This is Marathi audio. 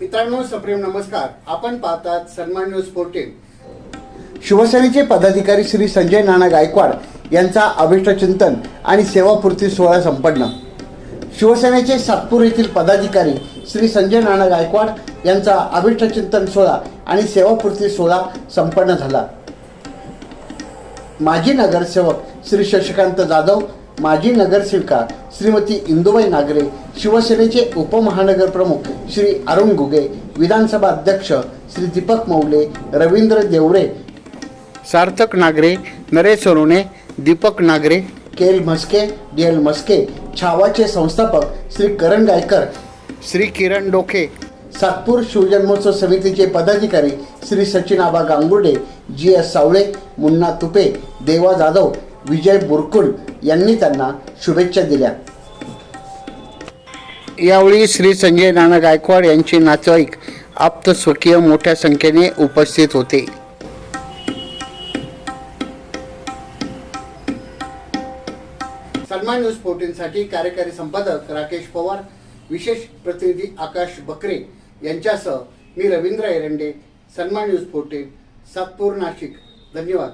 मित्रांनो सप्रेम नमस्कार. आपण पाहतात सन्मान न्यूज फोर्टीन शिवसेनेचे पदाधिकारी श्री संजय नाना गायकवाड यांचा अभिष्टचिंतन आणि सेवापूर्ती सोहळा संपन्न. शिवसेनेचे सातपूर येथील पदाधिकारी श्री संजय नाना गायकवाड यांचा अभिष्ट चिंतन सोहळा आणि सेवापूर्ती सोहळा संपन्न झाला. माजी नगरसेवक श्री शशिकांत जाधव माजी नगरसेविका श्रीमती इंदुबाई नागरे शिवसेनेचे उपमहानगर प्रमुख श्री अरुण घुगे विधानसभा अध्यक्ष Shri Deepak Maule Ravindra Devare Sarthak Nagare Naresh Sorone Deepak Nagare K L Mhaske D L Mhaske छावाचे संस्थापक श्री करण गायकर श्री किरण डोके सातपूर शिवजन्मोत्सव समितीचे पदाधिकारी श्री सचिन आबा गांगुर्डे जी एस सावळे मुन्ना तुपे देवा जाधव विजय बुरकुल यांनी त्यांना शुभेच्छा दिल्या. यावेळी श्री संजय नाना गायकवाड यांचे नातेवाईक आप्त स्वकीय मोठ्या संख्येने उपस्थित होते. सन्मान न्यूज फोर्टीनसाठी कार्यकारी संपादक राकेश पवार विशेष प्रतिनिधी आकाश बकरे यांच्यासह मी रवींद्र एरंडे सन्मान न्यूज फोर्टीन सातपूर नाशिक. धन्यवाद.